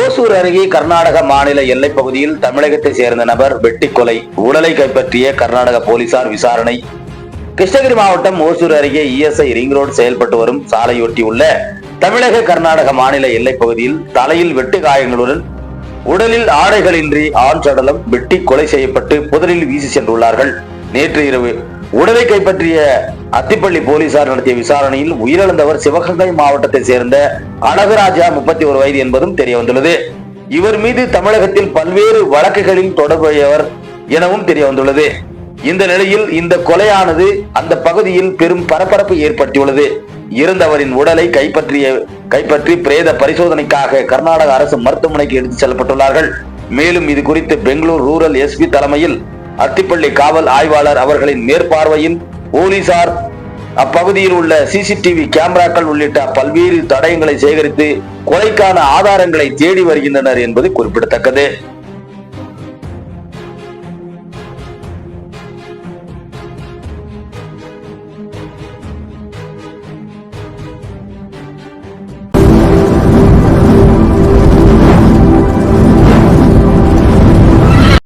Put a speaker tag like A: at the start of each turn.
A: ஓசூர் அருகே கர்நாடக மாநில எல்லைப் பகுதியில் தமிழகத்தை சேர்ந்த நபர் வெட்டி கொலை உடலை கைப்பற்றிய கர்நாடக போலீசார் விசாரணை. கிருஷ்ணகிரி மாவட்டம் ஓசூர் அருகே இஎஸ்ஐ ரிங் ரோடு செயல்பட்டு வரும் சாலையொட்டி உள்ள தமிழக கர்நாடக மாநில எல்லைப் பகுதியில் தலையில் வெட்டு காயங்களுடன் உடலில் ஆடைகளின்றி ஆண் சடலம் வெட்டி கொலை செய்யப்பட்டு புதரில் வீசி சென்றுள்ளார்கள். நேற்று இரவு உடலை கைப்பற்றிய அத்திப்பள்ளி போலீசார் நடத்திய விசாரணையில் உயிரிழந்தவர் சிவகங்கை மாவட்டத்தை சேர்ந்த அழகராஜா முப்பத்தி ஒரு வயது என்பதும் தெரிய வந்துள்ளது இவர் மீது தமிழகத்தில் பல்வேறு வழக்குகளில் தொடர்புடையவர் எனவும் தெரிய வந்துள்ளது இந்த நிலையில் இந்த கொலையானது அந்த பகுதியில் பெரும் பரபரப்பு ஏற்பட்டுள்ளது இருந்தவரின் உடலை கைப்பற்றிய கைப்பற்றி பிரேத பரிசோதனைக்காக கர்நாடக அரசு மருத்துவமனைக்கு எடுத்துச் செல்லப்பட்டுள்ளார்கள். மேலும் இது குறித்து பெங்களூர் ரூரல் எஸ்பி தலைமையில் அத்திப்பள்ளி காவல் ஆய்வாளர் அவர்களின் மேற்பார்வையில் போலீசார் அப்பகுதியில் உள்ள சிசிடிவி கேமராக்கள் உள்ளிட்ட பல்வேறு தடயங்களை சேகரித்து கொலைக்கான ஆதாரங்களை தேடி வருகின்றனர் என்பது குறிப்பிடத்தக்கது.